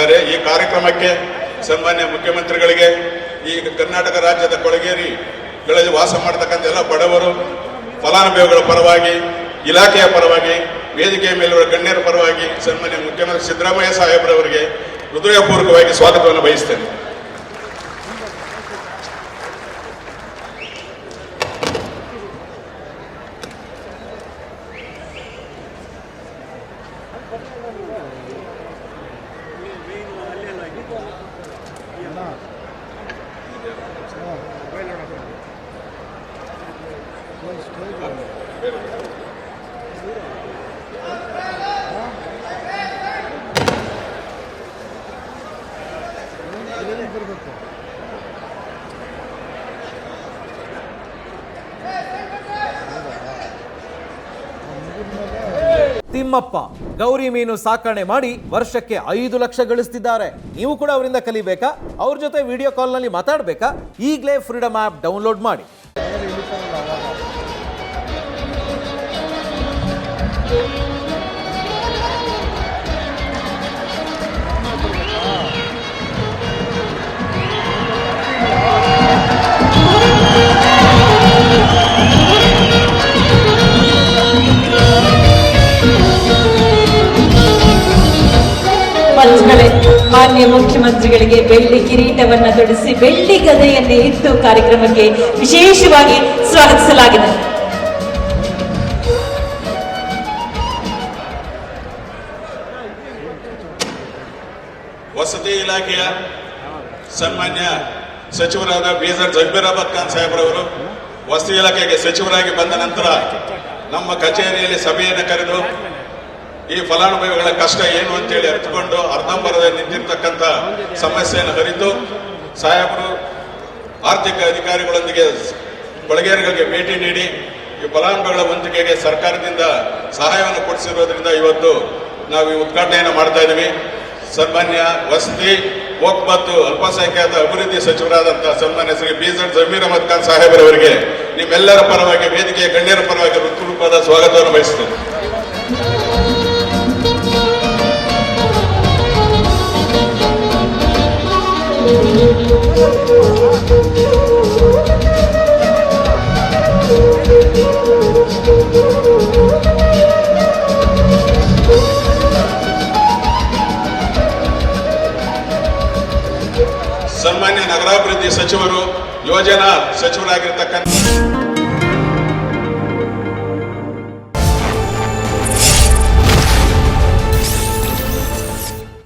ಮಾಡಿದ್ದಾರೆ ಈ ಕಾರ್ಯಕ್ರಮಕ್ಕೆ ಸನ್ಮಾನ್ಯ ಮುಖ್ಯಮಂತ್ರಿಗಳಿಗೆ, ಈ ಕರ್ನಾಟಕ ರಾಜ್ಯದ ಕೊಳಗೇರಿಗಳಲ್ಲಿ ವಾಸ ಮಾಡತಕ್ಕಂಥ ಎಲ್ಲ ಬಡವರು, ಫಲಾನುಭವಿಗಳ ಪರವಾಗಿ, ಇಲಾಖೆಯ ಪರವಾಗಿ, ವೇದಿಕೆಯ ಮೇಲಿರುವ ಗಣ್ಯರ ಪರವಾಗಿ ಸನ್ಮಾನ್ಯ ಮುಖ್ಯಮಂತ್ರಿ ಸಿದ್ದರಾಮಯ್ಯ ಸಾಹೇಬ್ರವರಿಗೆ ಹೃದಯಪೂರ್ವಕವಾಗಿ ಸ್ವಾಗತವನ್ನು ಬಯಸ್ತೇನೆ. Gracias. ತಿಮ್ಮಪ್ಪ ಗೌರಿ ಮೀನು ಸಾಕಣೆ ಮಾಡಿ ವರ್ಷಕ್ಕೆ ಐದು ಲಕ್ಷ ಗಳಿಸ್ತಿದ್ದಾರೆ. ನೀವು ಕೂಡ ಅವರಿಂದ ಕಲಿಬೇಕಾ? ಅವ್ರ ಜೊತೆ ವಿಡಿಯೋ ಕಾಲ್ನಲ್ಲಿ ಮಾತಾಡಬೇಕಾ? ಈಗಲೇ ಫ್ರೀಡಮ್ ಆ್ಯಪ್ ಡೌನ್ಲೋಡ್ ಮಾಡಿ. ಮಾನ್ಯ ಮುಖ್ಯಮಂತ್ರಿಗಳಿಗೆ ಬೆಳ್ಳಿ ಕಿರೀಟವನ್ನ ತೊಡಿಸಿ ಬೆಳ್ಳಿ ಗದೆಯನ್ನೇ ಇಟ್ಟು ಕಾರ್ಯಕ್ರಮಕ್ಕೆ ವಿಶೇಷವಾಗಿ ಸ್ವಾಗತಿಸಲಾಗಿದೆ. ವಸತಿ ಇಲಾಖೆಯ ಸನ್ಮಾನ್ಯ ಸಚಿವರಾದ ಬೀದರ್ ಜಗ್ಬೀರ್ ಅಹಮದ್ ಖಾನ್ ಸಾಹೇಬ್ರವರು ವಸತಿ ಇಲಾಖೆಗೆ ಸಚಿವರಾಗಿ ಬಂದ ನಂತರ ನಮ್ಮ ಕಚೇರಿಯಲ್ಲಿ ಸಭೆಯನ್ನು ಕರೆದು ಈ ಫಲಾನುಭವಿಗಳ ಕಷ್ಟ ಏನು ಅಂತೇಳಿ ಅರಿತುಕೊಂಡು ಅರ್ಧಂಬರದ ನಿಂತಿರ್ತಕ್ಕಂಥ ಸಮಸ್ಯೆಯನ್ನು ಅರಿತು ಸಾಹೇಬರು ಆರ್ಥಿಕ ಅಧಿಕಾರಿಗಳೊಂದಿಗೆ ಕೊಳಗೇರಿಗಳಿಗೆ ಭೇಟಿ ನೀಡಿ ಈ ಫಲಾನುಭವಿಗಳ ವಂತಿಕೆಗೆ ಸರ್ಕಾರದಿಂದ ಸಹಾಯವನ್ನು ಕೊಡಿಸಿರೋದ್ರಿಂದ ಇವತ್ತು ನಾವು ಈ ಉದ್ಘಾಟನೆಯನ್ನು ಮಾಡ್ತಾ ಇದ್ದೀವಿ. ಸನ್ಮಾನ್ಯ ವಸತಿ ಓಕ್ ಮತ್ತು ಅಲ್ಪಸಂಖ್ಯಾತ ಅಭಿವೃದ್ಧಿ ಸಚಿವರಾದಂತಹ ಸನ್ಮಾನ್ಯ ಶ್ರೀ ಬೀಸರ್ ಜಮೀರ್ ಅಹಮದ್ ಖಾನ್ ಸಾಹೇಬರವರಿಗೆ ನಿಮ್ಮೆಲ್ಲರ ಪರವಾಗಿ ವೇದಿಕೆಯ ಗಣ್ಯರ ಪರವಾಗಿ ಋತುರೂಪದ ಸ್ವಾಗತವನ್ನು ಬಯಸುತ್ತೇನೆ ಸನ್ಮಾನ್ಯ ನಗರಾಭಿವೃದ್ಧಿ ಸಚಿವರು ಯೋಜನಾ ಸಚಿವರಾಗಿರ್ತಕ್ಕಂಥ